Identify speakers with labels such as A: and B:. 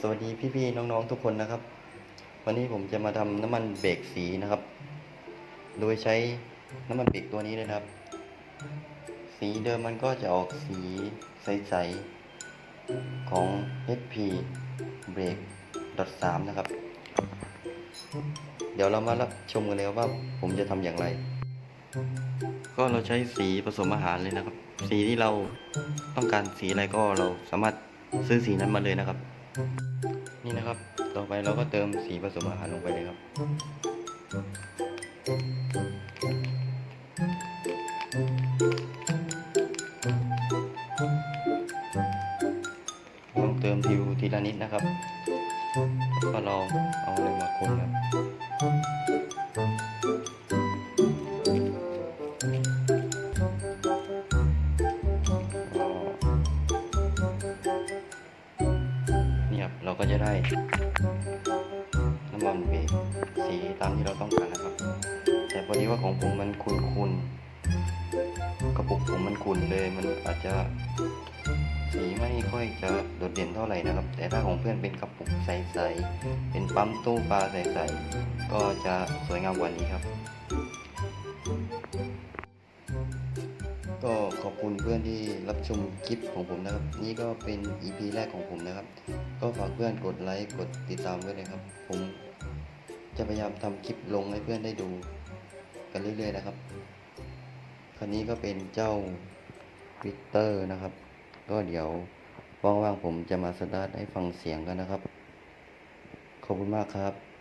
A: สวัสดีพี่ๆน้องๆทุกคนนะครับ วันนี้ผมจะมาทำน้ำมันเบรกสีนะครับ โดยใช้น้ำมันเบรกตัวนี้เลยนะครับ สีเดิมมันก็จะออกสีใสๆของ HP Break .3 นะครับ เดี๋ยวเรามารับชมกันเลยว่าผมจะทำอย่างไร ก็เราใช้สีผสมอาหารเลยนะครับ สีที่เราต้องการสีอะไรก็เราสามารถซื้อสีนั้นมาเลยนะครับ นี่นะครับ ต่อไปเราก็เติมสีผสมอาหารลงไปเลยครับ ลองเติมทิวทีละนิดนะครับแล้วก็ลองเอาอะไรมาคนครับ เราก็จะได้น้ำมันเบรกสีตามที่เราต้องการนะครับ แต่พอดีว่าของผมมันคุนคุนๆกระปุกผมมันขุนเลยมันอาจจะสีไม่ค่อยจะโดดเด่นเท่าไหร่นะครับ แต่ถ้าของเพื่อนเป็นกระปุกใสๆเป็นปั๊มตู้ปลาใสๆก็จะสวยงามกว่านี้ครับ ก็ขอบคุณเพื่อนที่รับชมคลิปของผมนะครับ นี่ก็เป็น EP แรกของผมนะครับ ก็ฝากเพื่อนกดไลค์กดติดตามด้วยนะครับ ผมจะพยายามทำคลิปลงให้เพื่อนได้ดูกันเรื่อยๆนะครับคันนี้ก็เป็นเจ้าวิกเตอร์นะครับ ก็เดี๋ยวว่างๆผมจะมาสตาร์ทให้ฟังเสียงกันนะครับ ขอบคุณมากครับ